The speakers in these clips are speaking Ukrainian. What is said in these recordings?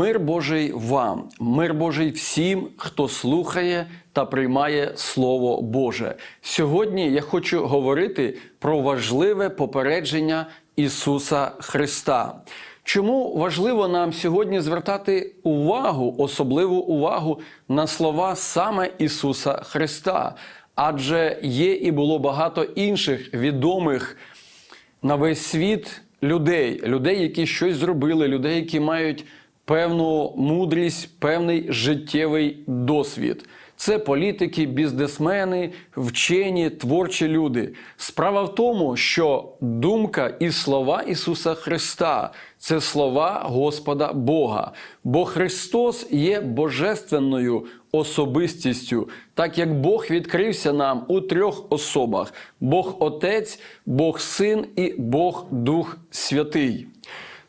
Мир Божий вам, мир Божий всім, хто слухає та приймає Слово Боже. Сьогодні я хочу говорити про важливе попередження Ісуса Христа. Чому важливо нам сьогодні звертати увагу, особливу увагу на слова саме Ісуса Христа? Адже є і було багато інших відомих на весь світ людей, людей, які щось зробили, людей, які мають певну мудрість, певний життєвий досвід. Це політики, бізнесмени, вчені, творчі люди. Справа в тому, що думка і слова Ісуса Христа це слова Господа Бога. Бо Христос є божественною особистістю, так як Бог відкрився нам у трьох особах: Бог Отець, Бог Син і Бог Дух Святий.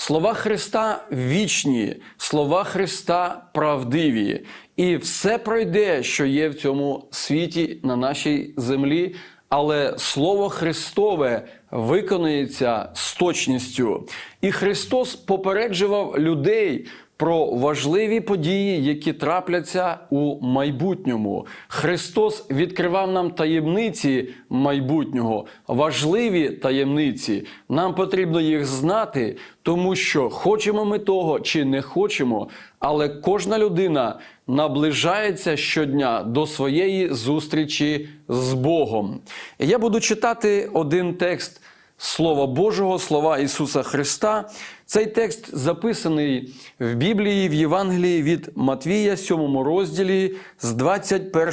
Слова Христа вічні, слова Христа правдиві, і все пройде, що є в цьому світі на нашій землі. Але Слово Христове виконується з точністю. І Христос попереджував людей про важливі події, які трапляться у майбутньому. Христос відкривав нам таємниці майбутнього, важливі таємниці. Нам потрібно їх знати, тому що хочемо ми того чи не хочемо, але кожна людина наближається щодня до своєї зустрічі з Богом. Я буду читати один текст. Слова Божого, слова Ісуса Христа. Цей текст записаний в Біблії в Євангелії від Матвія, 7 розділі з 21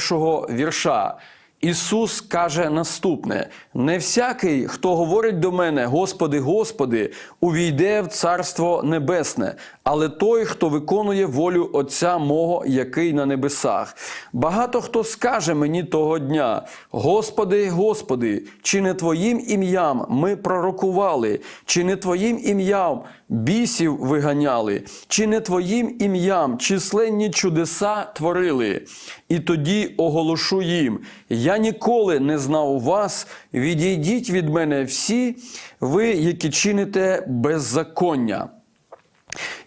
вірша. Ісус каже наступне: не всякий, хто говорить до мене, Господи, Господи, увійде в Царство Небесне, але той, хто виконує волю Отця мого, який на небесах. Багато хто скаже мені того дня: Господи, Господи, чи не Твоїм ім'ям ми пророкували, чи не Твоїм ім'ям бісів виганяли, чи не Твоїм ім'ям численні чудеса творили. І тоді оголошу їм: Я ніколи не знав вас, відійдіть від мене всі, ви, які чините беззаконня.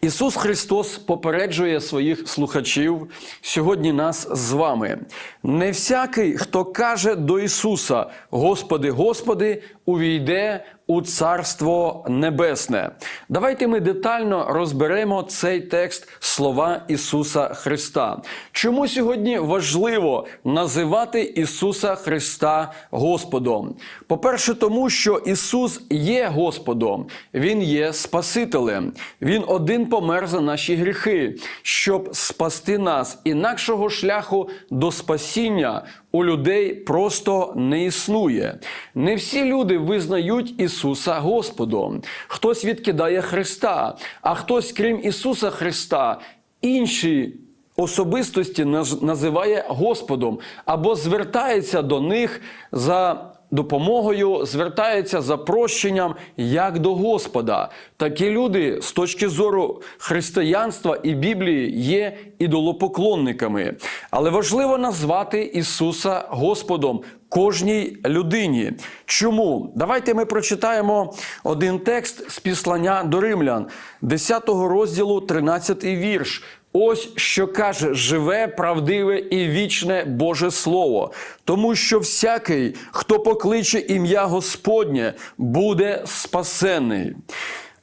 Ісус Христос попереджує своїх слухачів сьогодні нас з вами. Не всякий, хто каже до Ісуса: Господи, Господи, увійде у Царство Небесне. Давайте ми детально розберемо цей текст слова Ісуса Христа. Чому сьогодні важливо називати Ісуса Христа Господом? По-перше, тому що Ісус є Господом, Він є Спасителем. Він один помер за наші гріхи, щоб спасти нас. Інакшого шляху до спасіння у людей просто не існує. Не всі люди визнають Ісуса Господом. Хтось відкидає Христа, а хтось, крім Ісуса Христа, інші. Особистості називає Господом або звертається до них за допомогою, звертається за прощенням як до Господа. Такі люди з точки зору християнства і Біблії є ідолопоклонниками. Але важливо назвати Ісуса Господом кожній людині. Чому? Давайте ми прочитаємо один текст з післання до римлян, 10 розділу, 13 вірш. Ось що каже живе, правдиве і вічне Боже Слово, тому що всякий, хто покличе ім'я Господнє, буде спасений.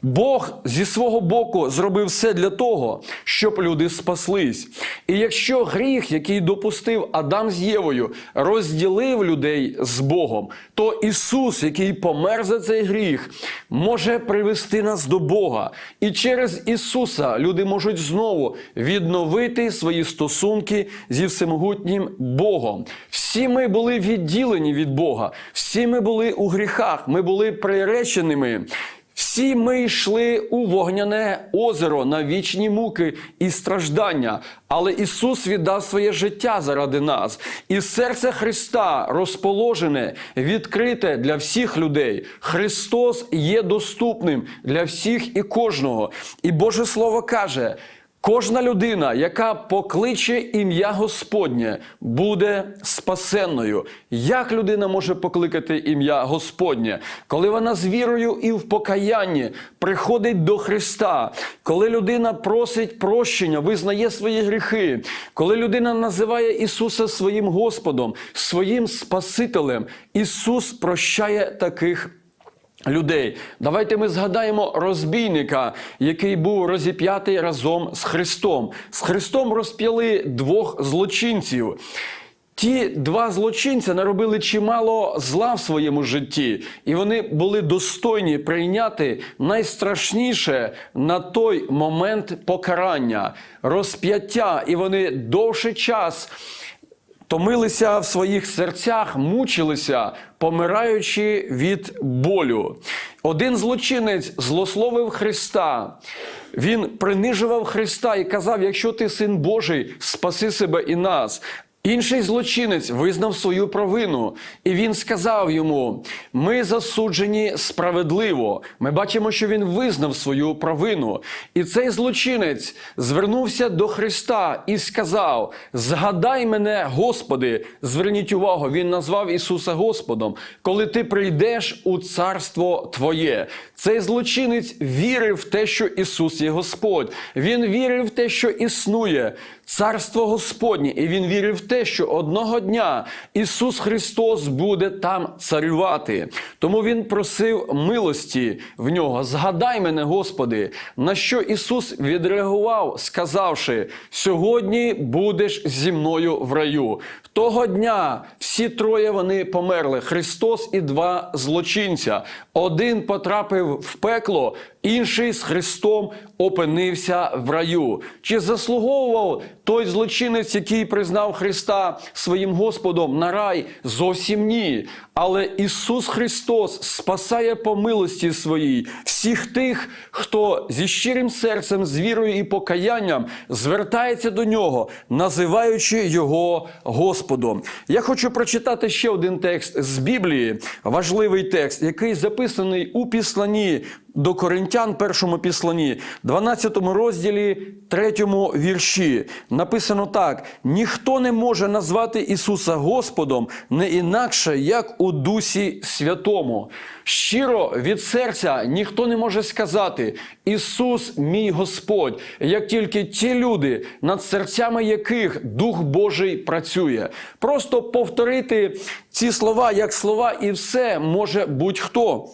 Бог зі свого боку зробив все для того, щоб люди спаслись. І якщо гріх, який допустив Адам з Євою, розділив людей з Богом, то Ісус, який помер за цей гріх, може привести нас до Бога. І через Ісуса люди можуть знову відновити свої стосунки зі всемогутнім Богом. Всі ми були відділені від Бога, всі ми були у гріхах, ми були приреченими. Всі ми йшли у вогняне озеро на вічні муки і страждання, але Ісус віддав своє життя заради нас, і серце Христа розположене, відкрите для всіх людей. Христос є доступним для всіх і кожного. І Боже Слово каже. Кожна людина, яка покличе ім'я Господнє, буде спасенною. Як людина може покликати ім'я Господнє? Коли вона з вірою і в покаянні приходить до Христа, коли людина просить прощення, визнає свої гріхи, коли людина називає Ісуса своїм Господом, своїм Спасителем, Ісус прощає таких людей. Давайте ми згадаємо розбійника, який був розіп'ятий разом з Христом. З Христом розп'яли двох злочинців. Ті два злочинця наробили чимало зла в своєму житті, і вони були достойні прийняти найстрашніше на той момент покарання, розп'яття, і вони довший час томилися в своїх серцях, мучилися, помираючи від болю. Один злочинець злословив Христа. Він принижував Христа і казав: якщо ти син Божий, спаси себе і нас. Інший злочинець визнав свою провину, і він сказав йому: Ми засуджені справедливо. Ми бачимо, що він визнав свою провину. І цей злочинець звернувся до Христа і сказав: Згадай мене, Господи, зверніть увагу, він назвав Ісуса Господом, коли ти прийдеш у царство Твоє. Цей злочинець вірив в те, що Ісус є Господь. Він вірив в те, що існує царство Господнє, і він вірив в те, що одного дня Ісус Христос буде там царювати. Тому він просив милості в нього. Згадай мене, Господи, на що Ісус відреагував, сказавши: сьогодні будеш зі мною в раю. Того дня всі троє вони померли: Христос і два злочинця. Один потрапив в пекло, інший з Христом опинився в раю. Чи заслуговував той злочинець, який признав Христа своїм Господом на рай? Зовсім ні. Але Ісус Христос спасає по милості своїй всіх тих, хто зі щирим серцем, з вірою і покаянням звертається до нього, називаючи Його Господом. Я хочу прочитати ще один текст з Біблії, важливий текст, який записаний у післанні до Коринтян, першому післанні, 12 розділі, 3 вірші. Написано так: ніхто не може назвати Ісуса Господом не інакше, як у Дусі Святому. Щиро від серця ніхто не може сказати: Ісус, мій Господь, як тільки ті люди, над серцями яких Дух Божий працює. Просто повторити ці слова як слова, і все може будь-хто.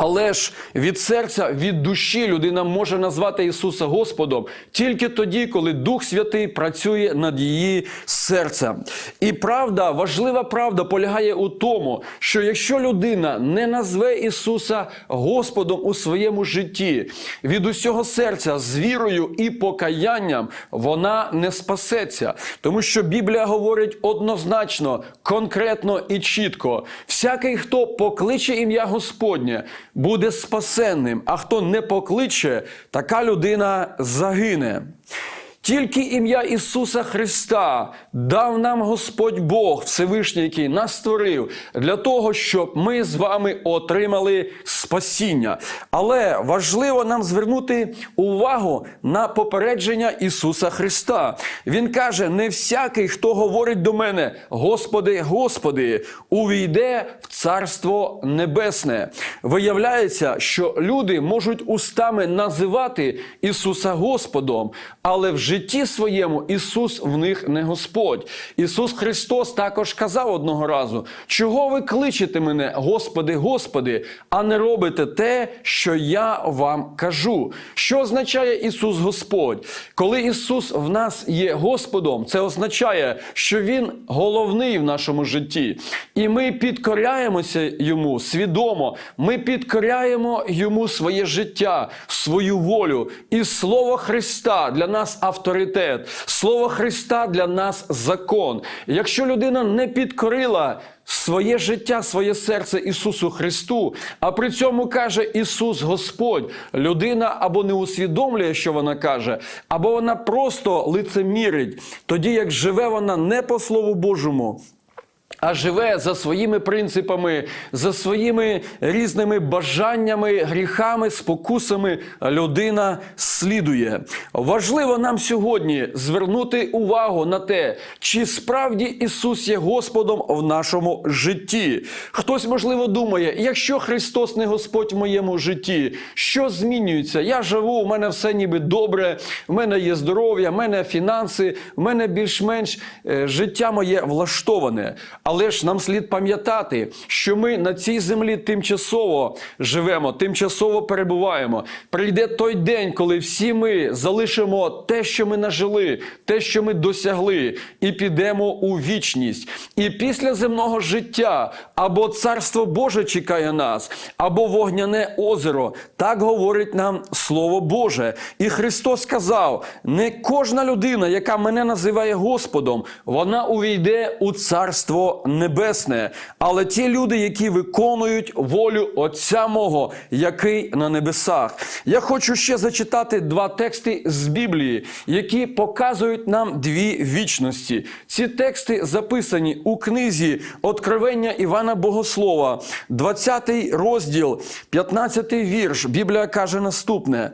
Але ж від серця, від душі людина може назвати Ісуса Господом тільки тоді, коли Дух Святий працює над її серцем. І правда, важлива правда полягає у тому, що якщо людина не назве Ісуса Господом у своєму житті від усього серця з вірою і покаянням, вона не спасеться. Тому що Біблія говорить однозначно, конкретно і чітко: всякий, хто покличе ім'я Господнє буде спасенним, а хто не покличе, така людина загине. Тільки ім'я Ісуса Христа дав нам Господь Бог Всевишній, який нас створив, для того, щоб ми з вами отримали спасіння. Але важливо нам звернути увагу на попередження Ісуса Христа. Він каже: не всякий, хто говорить до мене, Господи, Господи, увійде в Царство Небесне. Виявляється, що люди можуть устами називати Ісуса Господом, але в житті своєму Ісус в них не Господь. Ісус Христос також казав одного разу: чого ви кличете мене, Господи, Господи, а не робите те, що я вам кажу. Що означає Ісус Господь? Коли Ісус в нас є Господом, це означає, що Він головний в нашому житті. І ми підкоряємося Йому свідомо, ми підкоряємо Йому своє життя, свою волю. І Слово Христа для нас авторитет, Слово Христа для нас закон. Якщо людина не підкорила своє життя, своє серце Ісусу Христу, а при цьому каже Ісус Господь, людина або не усвідомлює, що вона каже, або вона просто лицемірить, тоді як живе вона не по Слову Божому. А живе за своїми принципами, за своїми різними бажаннями, гріхами, спокусами, людина слідує. Важливо нам сьогодні звернути увагу на те, чи справді Ісус є Господом в нашому житті. Хтось, можливо, думає, якщо Христос не Господь в моєму житті, що змінюється? Я живу, у мене все ніби добре, в мене є здоров'я, в мене фінанси, в мене більш-менш е, життя моє влаштоване. Але ж нам слід пам'ятати, що ми на цій землі тимчасово живемо, тимчасово перебуваємо. Прийде той день, коли всі ми залишимо те, що ми нажили, те, що ми досягли, і підемо у вічність. І після земного життя або царство Боже чекає нас, або вогняне озеро. Так говорить нам Слово Боже. І Христос сказав: не кожна людина, яка мене називає Господом, вона увійде у царство небесне, але ті люди, які виконують волю Отця мого, який на небесах. Я хочу ще зачитати два тексти з Біблії, які показують нам дві вічності. Ці тексти записані у книзі Откровення Івана Богослова, 20 розділ, 15 вірш. Біблія каже наступне.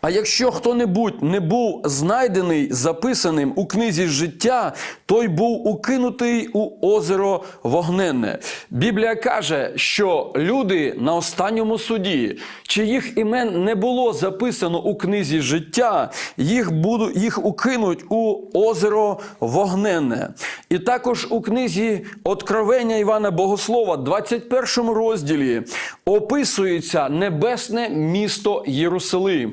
А якщо хто-небудь не був знайдений записаним у книзі життя, той був укинутий у озеро вогненне. Біблія каже, що люди на останньому суді, чиїх імен не було записано у книзі життя, їх буду, їх укинуть у озеро вогненне. І також у книзі Откровення Івана Богослова, 21 розділі, описується небесне місто Єрусалим,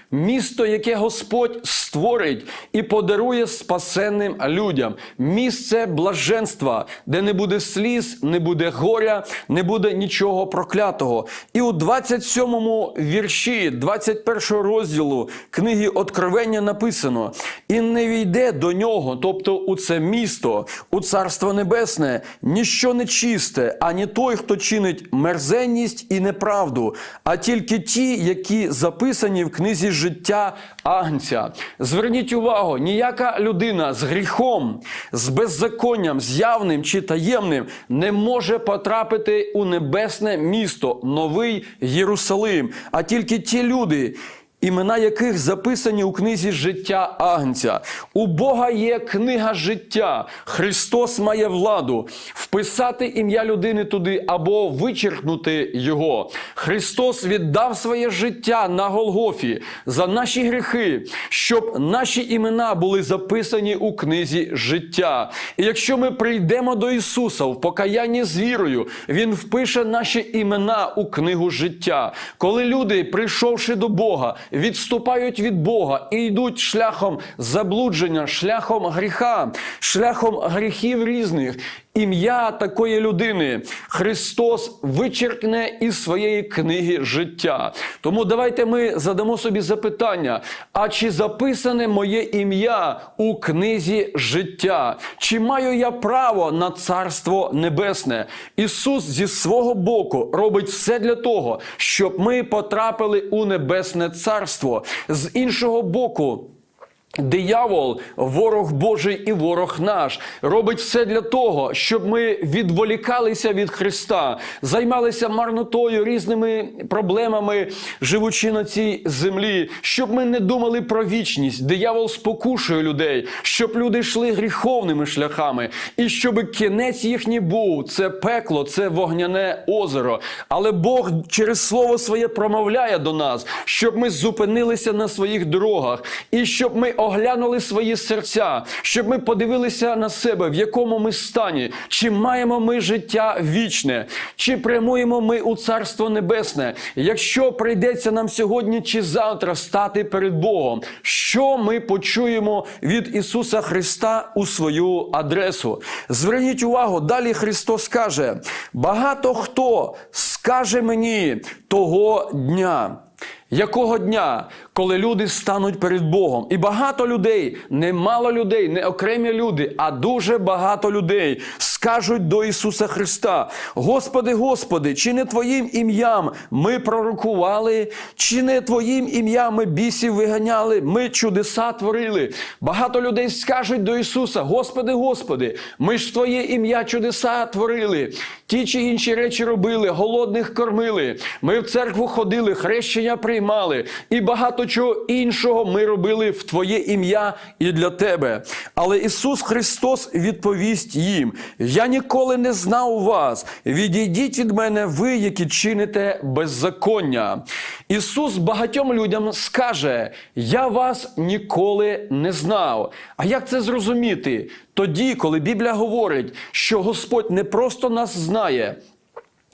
місто, яке Господь створить і подарує спасенним людям, місце блаженства, де не буде сліз, не буде горя, не буде нічого проклятого. І у 27-му вірші 21 розділу книги Откровення написано: і не війде до нього, тобто у це місто, у царство небесне, ніщо нечисте, ані той, хто чинить мерзенність і неправду, а тільки ті, які записані в книзі життя Агнця. Зверніть увагу, ніяка людина з гріхом, з беззаконням, з явним чи таємним не може потрапити у небесне місто, новий Єрусалим, а тільки ті люди. Імена яких записані у книзі життя Агнця. У Бога є книга життя. Христос має владу вписати ім'я людини туди або вичеркнути його. Христос віддав своє життя на Голгофі за наші гріхи, щоб наші імена були записані у книзі життя. І якщо ми прийдемо до Ісуса в покаянні з вірою, Він впише наші імена у книгу життя. Коли люди, прийшовши до Бога, відступають від Бога і йдуть шляхом заблудження, шляхом гріха, шляхом гріхів різних. Ім'я такої людини Христос вичеркне із своєї книги життя. Тому давайте ми задамо собі запитання: а чи записане моє ім'я у книзі життя? Чи маю я право на царство небесне? Ісус зі свого боку робить все для того, щоб ми потрапили у небесне царство. З іншого боку. Диявол, ворог Божий і ворог наш, робить все для того, щоб ми відволікалися від Христа, займалися марнотою, різними проблемами, живучи на цій землі, щоб ми не думали про вічність. Диявол спокушує людей, щоб люди йшли гріховними шляхами, і щоб кінець їхній був це пекло, це вогняне озеро. Але Бог через слово своє промовляє до нас, щоб ми зупинилися на своїх дорогах і щоб ми оглянули свої серця, щоб ми подивилися на себе, в якому ми стані, чи маємо ми життя вічне, чи прямуємо ми у Царство Небесне. Якщо прийдеться нам сьогодні чи завтра стати перед Богом, що ми почуємо від Ісуса Христа у свою адресу? Зверніть увагу, далі Христос каже: багато хто скаже мені того дня. Якого дня, коли люди стануть перед Богом? І багато людей, не мало людей, не окремі люди, а дуже багато людей скажуть до Ісуса Христа: Господи, Господи, чи не Твоїм ім'ям ми пророкували, чи не Твоїм ім'ям ми бісів виганяли, ми чудеса творили. Багато людей скажуть до Ісуса: Господи, Господи, ми ж Твоє ім'я чудеса творили, ті чи інші речі робили, голодних кормили. Ми в церкву ходили, хрещення приймали, і багато чого іншого ми робили в Твоє ім'я і для Тебе. Але Ісус Христос відповість їм: Я ніколи не знав вас. Відійдіть від мене, ви, які чините беззаконня. Ісус багатьом людям скаже: Я вас ніколи не знав. А як це зрозуміти? Тоді, коли Біблія говорить, що Господь не просто нас знає.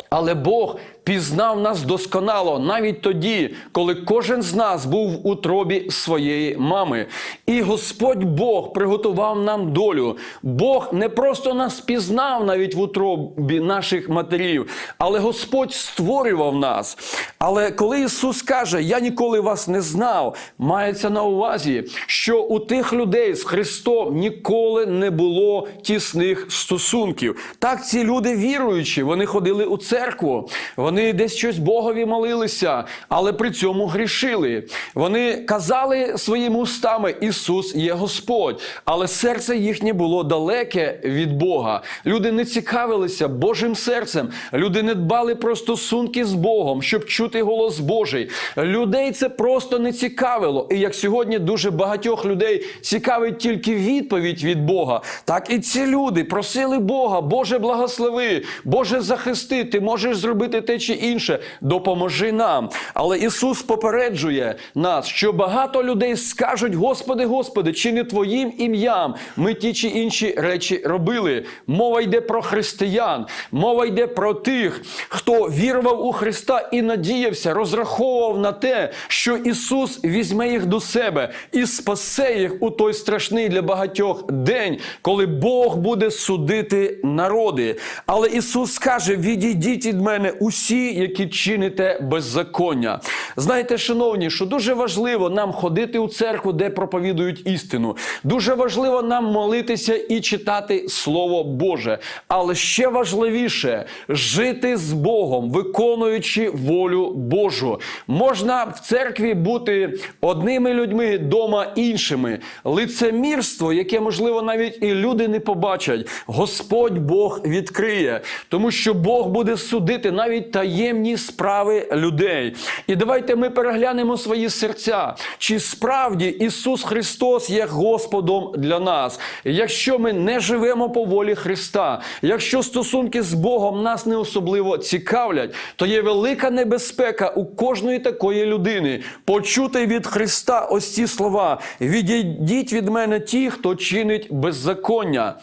Але Бог пізнав нас досконало навіть тоді, коли кожен з нас був в утробі своєї мами. І Господь Бог приготував нам долю. Бог не просто нас пізнав навіть в утробі наших матерів, але Господь створював нас. Але коли Ісус каже, Я ніколи вас не знав, мається на увазі, що у тих людей з Христом ніколи не було тісних стосунків. Так, ці люди віруючі, вони ходили у церкву, вони десь щось Богові молилися, але при цьому грішили. Вони казали своїми устами: Ісус є Господь, але серце їхнє було далеке від Бога. Люди не цікавилися Божим серцем, люди не дбали про стосунки з Богом, щоб чути голос Божий. Людей це просто не цікавило. І як сьогодні дуже багатьох людей цікавить тільки відповідь від Бога, так і ці люди просили Бога, Боже, благослови, Боже, захисти, ти можеш зробити те чи інше, допоможи нам. Але Ісус попереджує нас, що багато людей скажуть: Господи, Господи, чи не Твоїм ім'ям ми ті чи інші речі робили. Мова йде про християн, мова йде про тих, хто вірував у Христа і надіявся, розраховував на те, що Ісус візьме їх до себе і спасе їх у той страшний для багатьох день, коли Бог буде судити народи. Але Ісус каже: відійдіть від мене усі, які чините беззаконня. Знаєте, шановні, що дуже важливо нам ходити у церкву, де проповідують істину. Дуже важливо нам молитися і читати Слово Боже. Але ще важливіше жити з Богом, виконуючи волю Божу. Можна в церкві бути одними людьми, дома іншими. Лицемірство, яке можливо навіть і люди не побачать, Господь Бог відкриє, тому що Бог буде судити навіть таємні справи людей. І давайте ми переглянемо свої серця, чи справді Ісус Христос є Господом для нас. Якщо ми не живемо по волі Христа, якщо стосунки з Богом нас не особливо цікавлять, то є велика небезпека у кожної такої людини почути від Христа ось ці слова: відійдіть від мене ті, хто чинить беззаконня.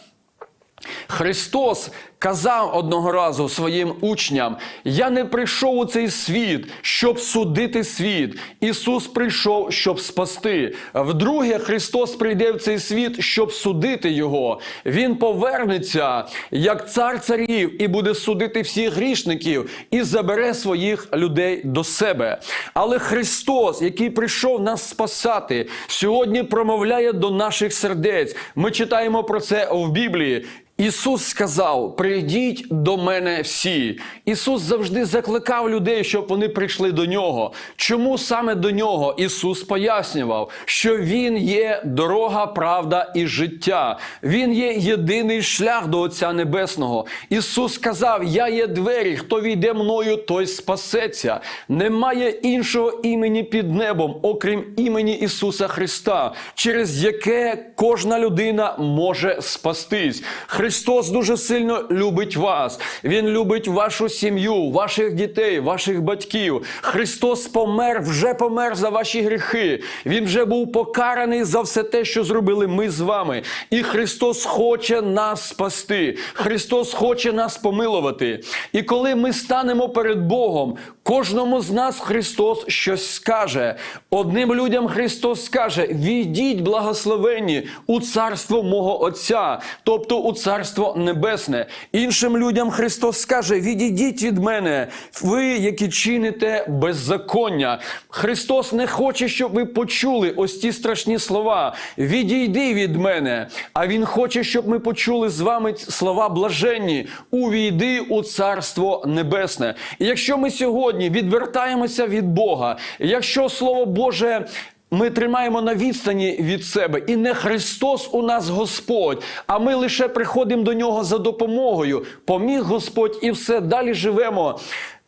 Христос казав одного разу своїм учням: Я не прийшов у цей світ, щоб судити світ. Ісус прийшов, щоб спасти. Вдруге, Христос прийде в цей світ, щоб судити Його. Він повернеться як цар царів і буде судити всіх грішників і забере своїх людей до себе. Але Христос, який прийшов нас спасати, сьогодні промовляє до наших сердець. Ми читаємо про це в Біблії. Ісус сказав: Прийдіть до мене всі. Ісус завжди закликав людей, щоб вони прийшли до нього. Чому саме до нього Ісус пояснював, що Він є дорога, правда і життя. Він є єдиний шлях до Отця Небесного. Ісус сказав: Я є двері, хто війде мною, той спасеться. Немає іншого імені під небом, окрім імені Ісуса Христа, через яке кожна людина може спастись. Христос дуже сильно любить вас. Він любить вашу сім'ю, ваших дітей, ваших батьків. Христос помер, вже помер за ваші гріхи. Він вже був покараний за все те, що зробили ми з вами. І Христос хоче нас спасти. Христос хоче нас помилувати. І коли ми станемо перед Богом, кожному з нас Христос щось скаже. Одним людям Христос скаже: війдіть, благословенні, у царство мого Отця, тобто у царство Царство Небесне. Іншим людям Христос скаже: відійдіть від мене, ви, які чините беззаконня. Христос не хоче, щоб ви почули ось ті страшні слова. Відійди від мене. А Він хоче, щоб ми почули з вами слова блаженні. Увійди у Царство Небесне. І якщо ми сьогодні відвертаємося від Бога, якщо Слово Боже. Ми тримаємо на відстані від себе, і не Христос у нас Господь, а ми лише приходимо до нього за допомогою. Поміг Господь, і все далі живемо,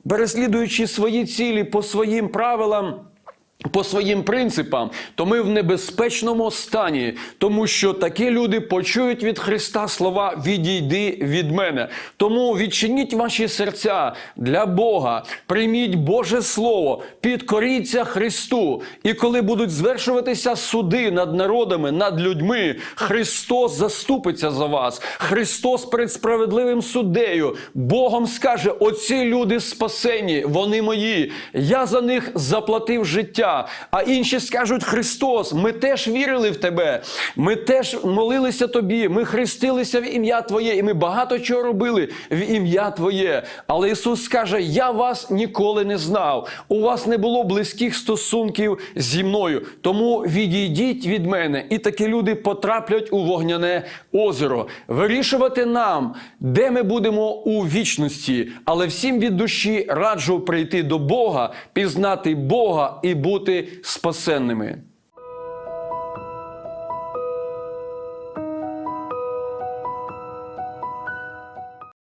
переслідуючи свої цілі по своїм правилам. По своїм принципам, то ми в небезпечному стані, тому що такі люди почують від Христа слова Відійди від мене. Тому відчиніть ваші серця для Бога, прийміть Боже Слово, підкоріться Христу. І коли будуть звершуватися суди над народами, над людьми, Христос заступиться за вас. Христос перед справедливим суддею Богом скаже: оці люди спасені, вони мої. Я за них заплатив життя. А інші скажуть: Христос, ми теж вірили в Тебе, ми теж молилися Тобі, ми хрестилися в ім'я Твоє, і ми багато чого робили в ім'я Твоє. Але Ісус скаже: Я вас ніколи не знав. У вас не було близьких стосунків зі мною. Тому відійдіть від мене, і такі люди потраплять у вогняне озеро. Вирішувати нам, де ми будемо у вічності, але всім від душі раджу прийти до Бога, пізнати Бога і бути спасенними.